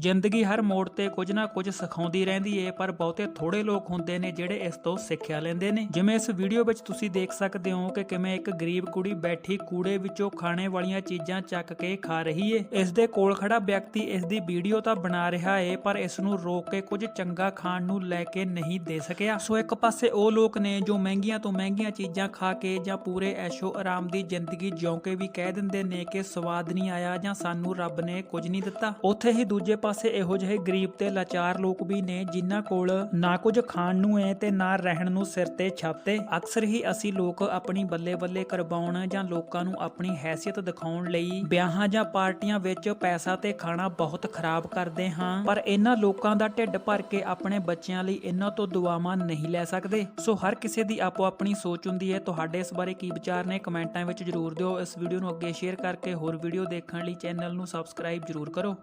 ਜ਼ਿੰਦਗੀ ਹਰ ਮੋੜ ਤੇ ਕੁਝ ਨਾ ਕੁਝ ਸਿਖਾਉਂਦੀ ਰਹਿੰਦੀ ਏ, ਪਰ ਬਹੁਤੇ ਥੋੜੇ ਲੋਕ ਹੁੰਦੇ ਨੇ ਜਿਹੜੇ ਇਸ ਤੋਂ ਸਿੱਖਿਆ ਲੈਂਦੇ ਨੇ। ਜਿਵੇਂ ਇਸ ਵੀਡੀਓ ਵਿੱਚ ਤੁਸੀਂ ਦੇਖ ਸਕਦੇ ਹੋ ਕਿ ਕਿਵੇਂ ਇੱਕ ਗਰੀਬ ਕੁੜੀ ਬੈਠੀ ਕੂੜੇ ਵਿੱਚੋਂ ਖਾਣੇ ਵਾਲੀਆਂ ਚੀਜ਼ਾਂ ਚੱਕ ਕੇ ਖਾ ਰਹੀ ਏ। ਇਸ ਦੇ ਕੋਲ ਖੜਾ ਵਿਅਕਤੀ ਇਸ ਦੀ ਵੀਡੀਓ ਤਾਂ ਬਣਾ ਰਿਹਾ ਏ, ਪਰ ਇਸ ਨੂੰ ਰੋਕ ਕੇ ਕੁਝ ਚੰਗਾ ਖਾਣ ਨੂੰ ਲੈ ਕੇ ਨਹੀਂ ਦੇ ਸਕਿਆ। ਸੋ ਇੱਕ ਪਾਸੇ ਉਹ ਲੋਕ ਨੇ ਜੋ ਮਹਿੰਗੀਆਂ ਤੋਂ ਮਹਿੰਗੀਆਂ ਚੀਜ਼ਾਂ ਖਾ ਕੇ ਜਾਂ ਪੂਰੇ ਐਸ਼ੋ ਆਰਾਮ ਦੀ ਜ਼ਿੰਦਗੀ ਜਿਉਂ ਕੇ ਵੀ ਕਹਿ ਦਿੰਦੇ ਨੇ ਕਿ ਸਵਾਦ ਨਹੀਂ ਆਇਆ ਜਾਂ ਸਾਨੂੰ ਰੱਬ ਨੇ ਕੁਝ ਨਹੀਂ ਦਿੱਤਾ। ਉੱਥੇ ਹੀ ਦੂਜੇ ਪਾਸੇ ਪਾਸੇ ਇਹੋ ਜਿਹੇ ਗਰੀਬ ਤੇ ਲਾਚਾਰ ਲੋਕ ਵੀ ਨੇ ਜਿਨ੍ਹਾਂ ਕੋਲ ਨਾ ਕੁਝ ਖਾਣ ਨੂੰ ਹੈ ਤੇ ਨਾ ਰਹਿਣ ਨੂੰ ਸਿਰ ਤੇ ਛਾਤੇ ਅਕਸਰ ਹੀ ਅਸੀਂ ਲੋਕ ਆਪਣੀ ਬੱਲੇ ਬੱਲੇ ਕਰਵਾਉਣ ਜਾਂ ਲੋਕਾਂ ਨੂੰ ਆਪਣੀ ਹੈਸੀਅਤ ਦਿਖਾਉਣ ਲਈ ਵਿਆਹਾਂ ਜਾਂ ਪਾਰਟੀਆਂ ਵਿੱਚ ਪੈਸਾ ਤੇ ਖਾਣਾ ਬਹੁਤ ਖਰਾਬ ਕਰਦੇ ਹਾਂ। ਪਰ ਇਹਨਾਂ ਲੋਕਾਂ ਦਾ ਢਿੱਡ ਭਰ ਕੇ ਆਪਣੇ ਬੱਚਿਆਂ ਲਈ ਇਹਨਾਂ ਤੋਂ ਦੁਆਵਾਂ ਨਹੀਂ ਲੈ ਸਕਦੇ। ਸੋ ਹਰ ਕਿਸੇ ਦੀ ਆਪੋ ਆਪਣੀ ਸੋਚ ਹੁੰਦੀ ਹੈ। ਤੁਹਾਡੇ ਇਸ ਬਾਰੇ ਕੀ ਵਿਚਾਰ ਨੇ ਕਮੈਂਟਾਂ ਵਿੱਚ ਜਰੂਰ ਦਿਓ। ਇਸ ਵੀਡੀਓ ਨੂੰ ਅੱਗੇ ਸ਼ੇਅਰ ਕਰਕੇ ਹੋਰ ਵੀਡੀਓ ਦੇਖਣ ਲਈ ਚੈਨਲ ਨੂੰ ਸਬਸਕ੍ਰਾਈਬ ਜਰੂਰ ਕਰੋ।